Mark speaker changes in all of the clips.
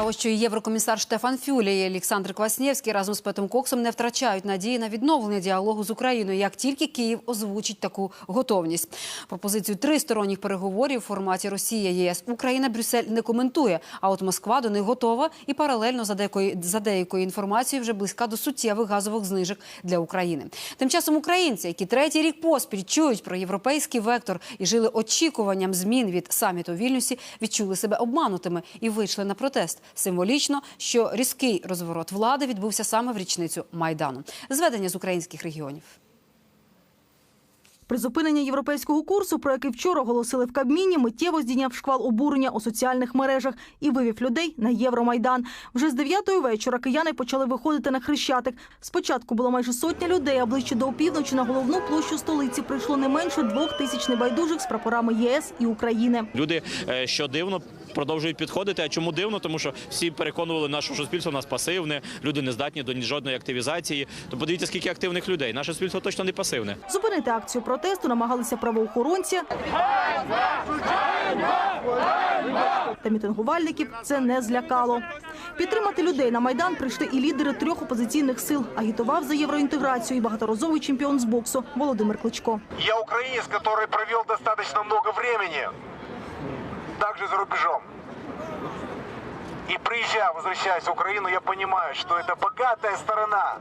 Speaker 1: Цікаво, що єврокомісар Штефан Фюле і Олександр Кваснєвський разом з Петом Коксом не втрачають надії на відновлення діалогу з Україною, як тільки Київ озвучить таку готовність. Пропозицію тристоронніх переговорів у форматі Росія ЄС Україна Брюссель не коментує. А от Москва до них готова і паралельно за деякою за деякою інформацією вже близька до суттєвих газових знижок для України. Тим часом українці, які третій рік поспіль чують про європейський вектор і жили очікуванням змін від саміту Вільнюсі, відчули себе обманутими і вийшли на протест. Символічно, що різкий розворот влади відбувся саме в річницю майдану. Зведення з українських регіонів.
Speaker 2: Призупинення європейського курсу, про який вчора оголосили в Кабміні, миттєво здійняв шквал обурення у соціальних мережах і вивів людей на Євромайдан. Вже з 9 вечора кияни почали виходити на Хрещатик. Спочатку було майже сотня людей, а ближче до опівночі на головну площу столиці прийшло не менше двох тисяч небайдужих з прапорами ЄС і України.
Speaker 3: Люди, е, що дивно, продовжують підходити. А чому дивно? Тому що всі переконували наше суспільство, у нас пасивне, люди не здатні до жодної активізації. То подивіться, скільки активних людей. Наше суспільство точно не пасивне.
Speaker 2: Зупинити акцію протесту намагалися правоохоронці. Та мітингувальників це не злякало. Підтримати людей на майдан прийшли і лідери трьох опозиційних сил. Агітував за євроінтеграцію і багаторазовий чемпіон з боксу Володимир Кличко.
Speaker 4: Я украинец, который провел достаточно много времени, также за рубежом. И приезжая, возвращаясь в Украину, я понимаю, что это богатая страна.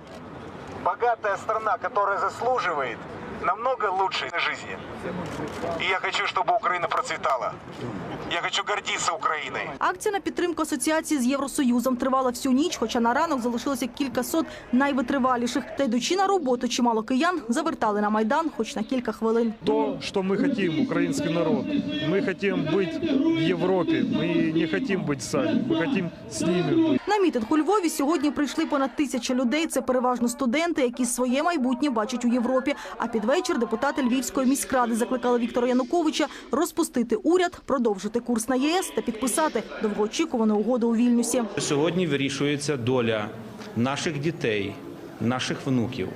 Speaker 4: Богатая страна, которая заслуживает намного лучшей жизни. И я хочу, чтобы Украина процветала. Я хочу гордиться Украиной.
Speaker 2: Акція на підтримку асоціації з Євросоюзом тривала всю ніч, хоча на ранок залишилося кількасот найвитриваліших. Та й йдучи на роботу, чимало киян завертали на майдан, хоч на кілька хвилин.
Speaker 5: то, что мы хотим, украинский народ. Мы хотим быть в Европе, мы не хотим быть сами, мы хотим с ними быть.
Speaker 2: На мітинг у Львові сьогодні прийшли понад тисяча людей. Це переважно студенти, які своє майбутнє бачать у Європі. А під вечір депутати Львівської міськради закликали Віктора Януковича розпустити уряд, продовжити курс на ЄС та підписати довгоочікувану угоду у Вільнюсі.
Speaker 6: Сьогодні вирішується доля наших дітей, наших внуків.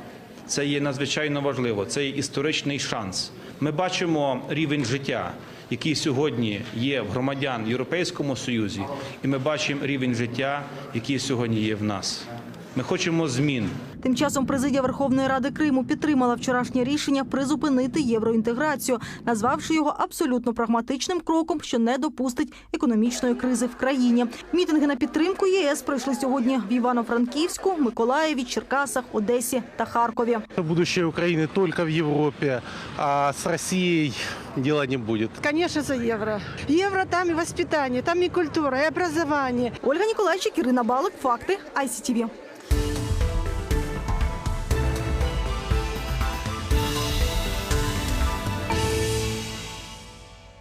Speaker 6: Це є надзвичайно важливо. Це є історичний шанс. Ми бачимо рівень життя, який сьогодні є в громадян в Європейському Союзі, і ми бачимо рівень життя, який сьогодні є в нас. Ми хочемо змін.
Speaker 2: Тим часом президія Верховної Ради Криму підтримала вчорашнє рішення призупинити євроінтеграцію, назвавши його абсолютно прагматичним кроком, що не допустить економічної кризи в країні. Мітинги на підтримку ЄС пройшли сьогодні в Івано-Франківську, Миколаєві, Черкасах, Одесі та Харкові.
Speaker 7: Будущее Украины только в Европе, а с Россией дела не будет.
Speaker 8: Конечно, за евро. Евро там и воспитание, там и культура, и образование.
Speaker 2: Ольга Ніколайчик, Ірина Балик. Факти ICTV.